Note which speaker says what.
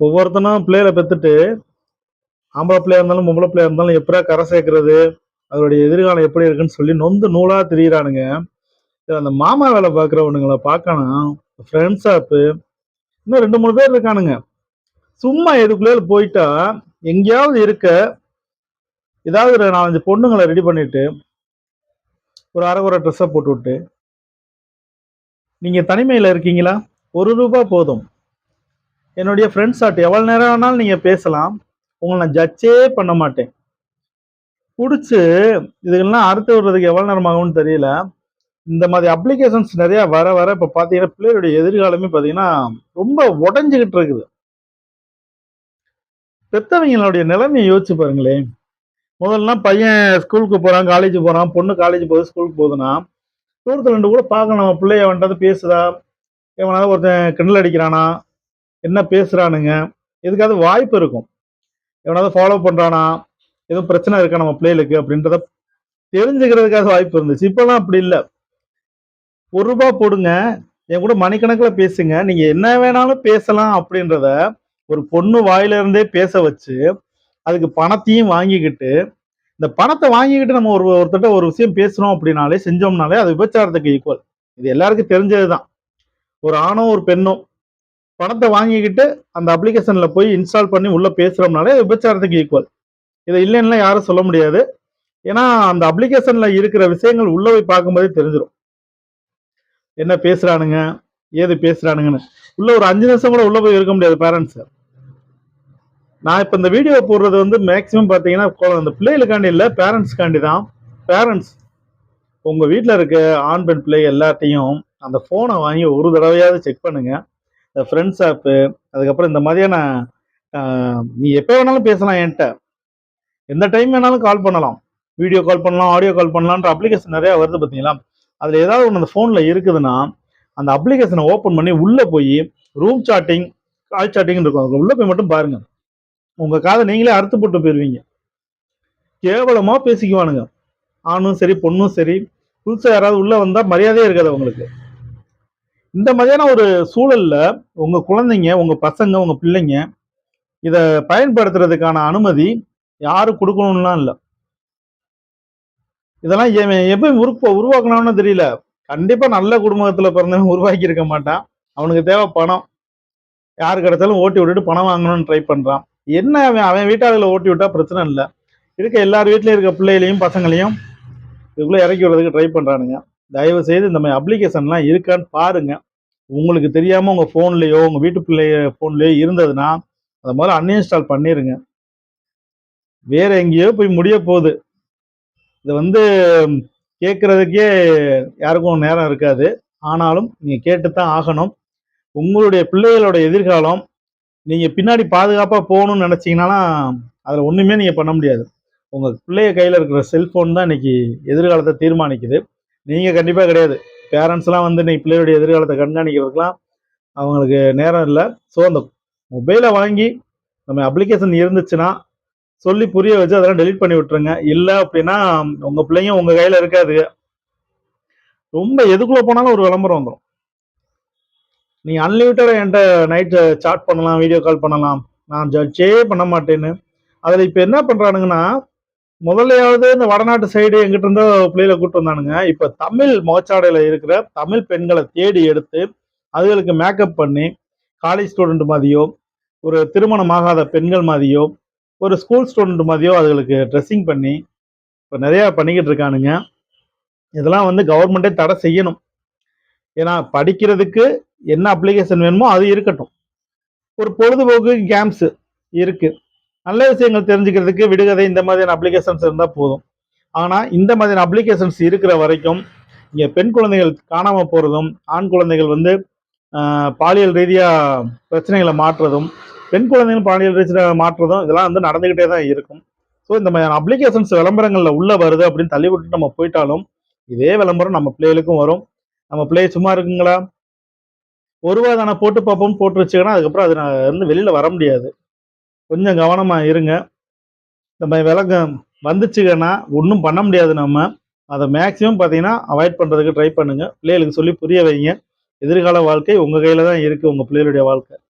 Speaker 1: ஒவ்வொருத்தனும் பிள்ளைகளை பெற்றுட்டு ஆம்பளை பிள்ளையா இருந்தாலும் பொம்பளை பிள்ளையா இருந்தாலும் எப்படா கரை சேர்க்கறது அதோடைய எதிர்காலம் எப்படி இருக்குன்னு சொல்லி நொந்து நூலா திரியிறானுங்க. அந்த மாமா வேலை பார்க்குறவனுங்களை பார்க்கணும் ஃப்ரெண்ட்ஸ் ஆப்பு இன்னும் ரெண்டு மூணு பேர் இருக்கானுங்க. சும்மா எதுக்குள்ளே போயிட்டா எங்கேயாவது இருக்க ஏதாவது ஒரு நாலஞ்சு பொண்ணுங்களை ரெடி பண்ணிட்டு ஒரு அரைகுறை ட்ரெஸ்ஸை போட்டு விட்டு நீங்கள் தனிமையில் இருக்கீங்களா? ஒரு ரூபா போதும். என்னுடைய ஃப்ரெண்ட்ஸ் ஆட் எவ்வளோ நேரம் வேணாலும் நீங்கள் பேசலாம். உங்களை நான் ஜட்ஜே பண்ண மாட்டேன். பிடிச்சி இதுக்கெல்லாம் அறுத்து விடுறதுக்கு எவ்வளோ நேரம் ஆகும்னு தெரியல. இந்த மாதிரி அப்ளிகேஷன்ஸ் நிறையா வர வர இப்போ பார்த்தீங்கன்னா பிள்ளைகளுடைய எதிர்காலமே பார்த்தீங்கன்னா ரொம்ப உடஞ்சிக்கிட்டு இருக்குது. பெத்தவங்களுடைய நிலைமையை யோசிச்சு பாருங்களேன். முதல்லாம் பையன் ஸ்கூலுக்கு போகிறான் காலேஜ் போகிறான் பொண்ணு காலேஜ் போகுது ஸ்கூலுக்கு போகுதுன்னா தூரத்தில் ரெண்டு கூட பார்க்கணும் நம்ம பிள்ளைய வந்துட்டு பேசுதா? எவனாவது ஒருத்தன் கிண்டல் அடிக்கிறானா? என்ன பேசுகிறானுங்க எதுக்காவது வாய்ப்பு இருக்கும். எவனாவது ஃபாலோ பண்ணுறானா எதுவும் பிரச்சனை இருக்கா நம்ம பிள்ளைகளுக்கு? அப்படின்றத தெரிஞ்சுக்கிறதுக்காக வாய்ப்பு இருந்துச்சு. இப்போலாம் அப்படி இல்லை. ஒரு ரூபா போடுங்க. என் கூட மணிக்கணக்கில் பேசுங்க. நீங்கள் என்ன வேணாலும் பேசலாம் அப்படின்றத ஒரு பொண்ணு வாயிலிருந்தே பேச வச்சு அதுக்கு பணத்தையும் வாங்கிக்கிட்டு இந்த பணத்தை வாங்கிக்கிட்டு நம்ம ஒரு ஒருத்தட்ட ஒரு விஷயம் பேசுகிறோம் அப்படின்னாலே செஞ்சோம்னாலே அது விபச்சாரத்துக்கு ஈக்குவல் இது எல்லாருக்கும் தெரிஞ்சதுதான். ஒரு ஆணோ ஒரு பெண்ணும். பணத்தை வாங்கிக்கிட்டு அந்த அப்ளிகேஷனில் போய் இன்ஸ்டால் பண்ணி உள்ளே பேசுகிறோம்னாலே அது விபச்சாரத்துக்கு ஈக்குவல் இதை இல்லைன்னா யாரும் சொல்ல முடியாது. ஏன்னா அந்த அப்ளிகேஷனில் இருக்கிற விஷயங்கள் உள்ளே போய் பார்க்கும்போதே தெரிஞ்சிடும் என்ன பேசுகிறானுங்க ஏது பேசுகிறானுங்கன்னு உள்ள ஒரு அஞ்சு நிமிஷம் கூட உள்ளே போய் இருக்க முடியாது பேரண்ட்ஸ் நான் இப்போ இந்த வீடியோ போடுறது வந்து மேக்ஸிமம் பார்த்தீங்கன்னா அந்த பிள்ளைகளுக்காண்டி இல்லை பேரண்ட்ஸ்க்காண்டி தான் பேரண்ட்ஸ் உங்கள் வீட்டில் இருக்க ஆண் பெண் பிள்ளை எல்லாத்தையும் அந்த ஃபோனை வாங்கி ஒரு தடவையாவது செக் பண்ணுங்கள் ஃப்ரெண்ட்ஸ் ஆப்பு அதுக்கப்புறம் இந்த மாதிரியான நீ எப்போ வேணாலும் பேசலாம் என்கிட்ட. எந்த டைம் வேணாலும் கால் பண்ணலாம். வீடியோ கால் பண்ணலாம் ஆடியோ கால் பண்ணலான்ற அப்ளிகேஷன் நிறையா வருது பார்த்தீங்களா? அதில் ஏதாவது ஒன்று அந்த ஃபோனில் இருக்குதுன்னா அந்த அப்ளிகேஷனை ஓப்பன் பண்ணி உள்ளே போய் ரூம் சாட்டிங் கால் சாட்டிங் இருக்கும். உள்ளே போய் மட்டும் பாருங்கள் உங்கள் காதை நீங்களே அறுத்து போட்டு போயிடுவீங்க கேவலமாக பேசிக்குவானுங்க. ஆணும் சரி பொண்ணும் சரி புதுசாக யாராவது உள்ளே வந்தால் மரியாதையே இருக்காது உங்களுக்கு இந்த மாதிரியான ஒரு சூழல்ல உங்க குழந்தைங்க உங்க பசங்க உங்க பிள்ளைங்க இத பயன்படுத்துறதுக்கான அனுமதி யாரும் கொடுக்கணும்லாம் இல்லை. இதெல்லாம் எவன் உருப்ப உருவாக்கணும்னு தெரியல. கண்டிப்பா நல்ல குடும்பத்துல பிறந்தவன் உருவாக்கி இருக்க மாட்டான். அவனுக்கு தேவை பணம். யாரு கிடைச்சாலும் ஓட்டி விட்டுட்டு பணம் வாங்கணும்னு ட்ரை பண்றான். என்ன அவன் அவன் வீட்டாளர்களை ஓட்டி விட்டா பிரச்சனை இல்லை. இருக்க எல்லார் வீட்லயும் இருக்க பிள்ளைகளையும் பசங்களையும் இதுக்குள்ள இறக்கி விடுறதுக்கு ட்ரை பண்றானுங்க. தயவு செய்து இந்த மாதிரி அப்ளிகேஷன்லாம் இருக்கான்னு பாருங்க. உங்களுக்கு தெரியாம உங்க போன்லயோ உங்க வீட்டு பிள்ளை போன்லயோ இருந்ததுன்னா அதை முதல்ல அன்இன்ஸ்டால் பண்ணிருங்க. வேற எங்கேயோ போய் முடிய போகுது. இது வந்து கேட்கறதுக்கே யாருக்கும் நேரம் இருக்காது. ஆனாலும் நீங்க கேட்டுத்தான் ஆகணும். உங்களுடைய பிள்ளைகளோட எதிர்காலம் நீங்க பின்னாடி பாதுகாப்பா போகணும்னு நினைச்சீங்கன்னா அதுல ஒண்ணுமே நீங்க பண்ண முடியாது. உங்க பிள்ளைய கையில இருக்கிற செல்போன் தான் இன்னைக்கு எதிர்காலத்தை தீர்மானிக்குது. நீங்கள் கண்டிப்பாக கிடையாது. பேரண்ட்ஸ்லாம் வந்து இன்னைக்கு பிள்ளையுடைய எதிர்காலத்தை கண்காணிக்கிறதுக்கெலாம் அவங்களுக்கு நேரம் இல்லை. ஸோ அந்த மொபைலை வாங்கி நம்ம அப்ளிகேஷன் இருந்துச்சுன்னா சொல்லி புரிய வச்சு அதெல்லாம் டெலிட் பண்ணி விட்டுருங்க. இல்லை அப்படின்னா உங்கள் பிள்ளைங்க உங்கள் கையில் இருக்காது. ரொம்ப எதுக்குள்ளே போனாலும் ஒரு விளம்பரம் வந்துடும் நீ அன்லிமிட்டடாக என்கிட்ட நைட்டு சாட் பண்ணலாம் வீடியோ கால் பண்ணலாம். நான் ஜட்ஜே பண்ண மாட்டேன்னு. அதில் இப்போ என்ன பண்ணுறானுங்கன்னா முதல்லையாவது இந்த வடநாட்டு சைடு எங்கிட்ட இருந்தோ பிள்ளைகளை கூப்பிட்டு வந்தானுங்க. இப்போ தமிழ் முகச்சாடையில் இருக்கிற தமிழ் பெண்களை தேடி எடுத்து அதுகளுக்கு மேக்கப் பண்ணி காலேஜ் ஸ்டூடெண்ட் மாதிரியோ ஒரு திருமணமாகாத பெண்கள் மாதிரியோ ஒரு ஸ்கூல் ஸ்டூடெண்ட் மாதிரியோ அதுகளுக்கு ட்ரெஸ்ஸிங் பண்ணி இப்போ நிறையா பண்ணிக்கிட்டு இருக்கானுங்க. இதெல்லாம் வந்து கவர்மெண்ட்டே தடை செய்யணும். ஏன்னா படிக்கிறதுக்கு என்ன அப்ளிகேஷன் வேணுமோ அது இருக்கட்டும். ஒரு பொழுதுபோக்கு கேம்ஸு இருக்குது நல்ல விஷயங்கள் தெரிஞ்சுக்கிறதுக்கு விடுகதை இந்த மாதிரியான அப்ளிகேஷன்ஸ் இருந்தால் போதும். ஆனால் இந்த மாதிரியான அப்ளிகேஷன்ஸ் இருக்கிற வரைக்கும் இங்கே பெண் குழந்தைகள் காணாமல் போகிறதும் ஆண் குழந்தைகள் வந்து பாலியல் ரீதியாக பிரச்சனைகளை மாற்றுறதும் பெண் குழந்தைகள் பாலியல் ரீதியாக மாற்றுறதும் இதெல்லாம் வந்து நடந்துக்கிட்டே தான் இருக்கும். ஸோ இந்த மாதிரியான அப்ளிகேஷன்ஸ் விளம்பரங்களில் உள்ள வருது அப்படின்னு தள்ளி விட்டுட்டு நம்ம போயிட்டாலும் இதே விளம்பரம் நம்ம பிள்ளைகளுக்கும் வரும். நம்ம பிள்ளை சும்மா இருக்குங்களா? ஒரு தானே போட்டு பார்ப்போம் போட்டு வச்சுக்கன்னா அதுக்கப்புறம் அது நான் இருந்து வெளியில் வர முடியாது. கொஞ்சம் கவனமாக இருங்க. இந்த மாதிரி விலங்கம் வந்துச்சுங்கன்னா ஒன்றும் பண்ண முடியாது நம்ம. அதை மேக்ஸிமம் பார்த்தீங்கன்னா அவாய்ட் பண்ணுறதுக்கு ட்ரை பண்ணுங்கள் பிள்ளைகளுக்கு சொல்லி புரிய வைங்க. எதிர்கால வாழ்க்கை உங்கள் கையில் தான் இருக்குது உங்கள் பிள்ளைகளுடைய வாழ்க்கை.